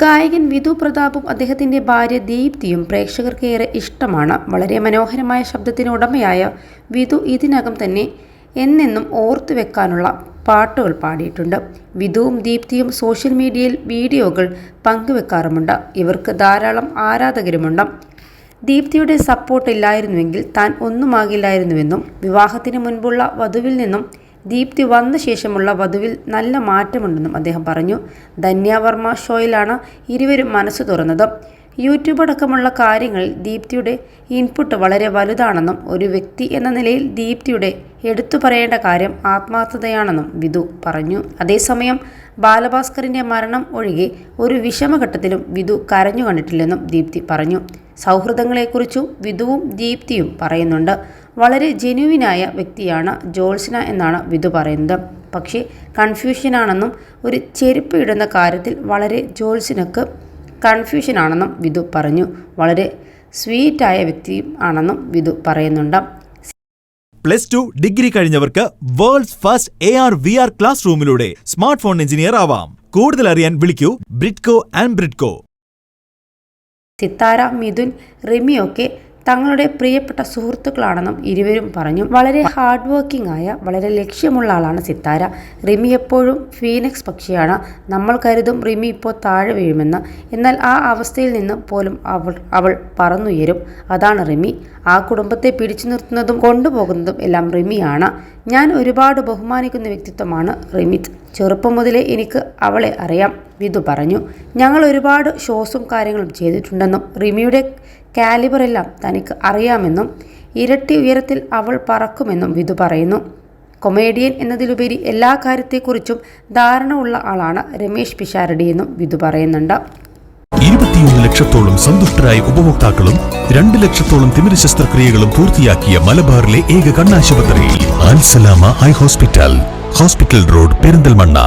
ഗായകൻ വിധു പ്രതാപും അദ്ദേഹത്തിന്റെ ഭാര്യ ദീപ്തിയും പ്രേക്ഷകർക്ക് ഏറെ ഇഷ്ടമാണ്. വളരെ മനോഹരമായ ശബ്ദത്തിന് ഉടമയായ വിധു ഇതിനകം തന്നെ എന്നെന്നും ഓർത്തു വെക്കാനുള്ള പാട്ടുകൾ പാടിയിട്ടുണ്ട്. വിധുവും ദീപ്തിയും സോഷ്യൽ മീഡിയയിൽ വീഡിയോകൾ പങ്കുവെക്കാറുമുണ്ട്. ഇവർക്ക് ധാരാളം ആരാധകരുമുണ്ട്. ദീപ്തിയുടെ സപ്പോർട്ട് ഇല്ലായിരുന്നുവെങ്കിൽ താൻ ഒന്നുമാകില്ലായിരുന്നുവെന്നും വിവാഹത്തിന് മുൻപുള്ള വധുവിൽ നിന്നും ദീപ്തി വന്ന ശേഷമുള്ള വധുവിൽ നല്ല മാറ്റമുണ്ടെന്നും അദ്ദേഹം പറഞ്ഞു. ധന്യാവർമ്മ ഷോയിലാണ് ഇരുവരും മനസ്സ് തുറന്നത്. യൂട്യൂബ് അടക്കമുള്ള കാര്യങ്ങളിൽ ദീപ്തിയുടെ ഇൻപുട്ട് വളരെ വലുതാണെന്നും ഒരു വ്യക്തി എന്ന നിലയിൽ ദീപ്തിയുടെ എടുത്തു പറയേണ്ട കാര്യം ആത്മാർത്ഥതയാണെന്നും വിധു പറഞ്ഞു. അതേസമയം ബാലഭാസ്കറിന്റെ മരണം ഒഴികെ ഒരു വിഷമഘട്ടത്തിലും വിധു കരഞ്ഞു കണ്ടിട്ടില്ലെന്നും ദീപ്തി പറഞ്ഞു. സൗഹൃദങ്ങളെക്കുറിച്ചും വിധുവും ദീപ്തിയും പറയുന്നുണ്ട്. വളരെ ജെനുവിനായ വ്യക്തിയാണ് ജോൾസിന എന്നാണ് വിധു പറയുന്നത്. പക്ഷേ കൺഫ്യൂഷനാണെന്നും ഒരു ചെരുപ്പ് ഇടുന്ന കാര്യത്തിൽ വളരെ ജോൾസിനക്ക് കൺഫ്യൂഷനാണെന്നും വിധു പറഞ്ഞു. വളരെ സ്വീറ്റായ വ്യക്തിയും ആണെന്നും വിധു പറയുന്നുണ്ട്. Plus two degree കഴിഞ്ഞവർക്ക് world's first A R V R class റൂമിലൂടെ smart phone engineer ആവാം. കൂടുതൽ അറിയാൻ വിളിക്കൂ Bridco and Bridco Sithara Mithun റിമിയൊക്കെ തങ്ങളുടെ പ്രിയപ്പെട്ട സുഹൃത്തുക്കളാണെന്നും ഇരുവരും പറഞ്ഞു. വളരെ ഹാർഡ് വർക്കിംഗ് ആയ വളരെ ലക്ഷ്യമുള്ള ആളാണ് സിത്താര. റിമി എപ്പോഴും ഫീനക്സ് പക്ഷിയാണ്. നമ്മൾ കരുതും റിമി ഇപ്പോൾ താഴെ വീഴുമെന്ന്. എന്നാൽ ആ അവസ്ഥയിൽ നിന്ന് പോലും അവൾ അവൾ പറന്നുയരും. അതാണ് റിമി. ആ കുടുംബത്തെ പിടിച്ചു നിർത്തുന്നതും കൊണ്ടുപോകുന്നതും എല്ലാം റിമിയാണ്. ഞാൻ ഒരുപാട് ബഹുമാനിക്കുന്ന വ്യക്തിത്വമാണ് റിമിത്. ചെറുപ്പം മുതലേ എനിക്ക് അവളെ അറിയാം. വിധു പറഞ്ഞു ഞങ്ങൾ ഒരുപാട് ഷോസും കാര്യങ്ങളും ചെയ്തിട്ടുണ്ടെന്നും റിമിയുടെ കാലിബറെല്ലാം തനിക്ക് അറിയാമെന്നും ഇരട്ടി ഉയരത്തിൽ അവൾ പറക്കുമെന്നും വിധു പറയുന്നു. കൊമേഡിയൻ എന്നതിലുപരി എല്ലാ കാര്യത്തെക്കുറിച്ചും ധാരണ ഉള്ള ആളാണ് രമേശ് പിഷാരടി എന്നും വിധു പറയുന്നുണ്ട്. ഇരുപത്തിയൊന്ന് ലക്ഷത്തോളം സന്തുഷ്ടരായ ഉപഭോക്താക്കളും രണ്ട് ലക്ഷത്തോളം തിമിര ശസ്ത്രക്രിയകളും പൂർത്തിയാക്കിയ മലബാറിലെ ഏക കണ്ണാശുപത്രി eye hospital hospital road Perinthalmanna.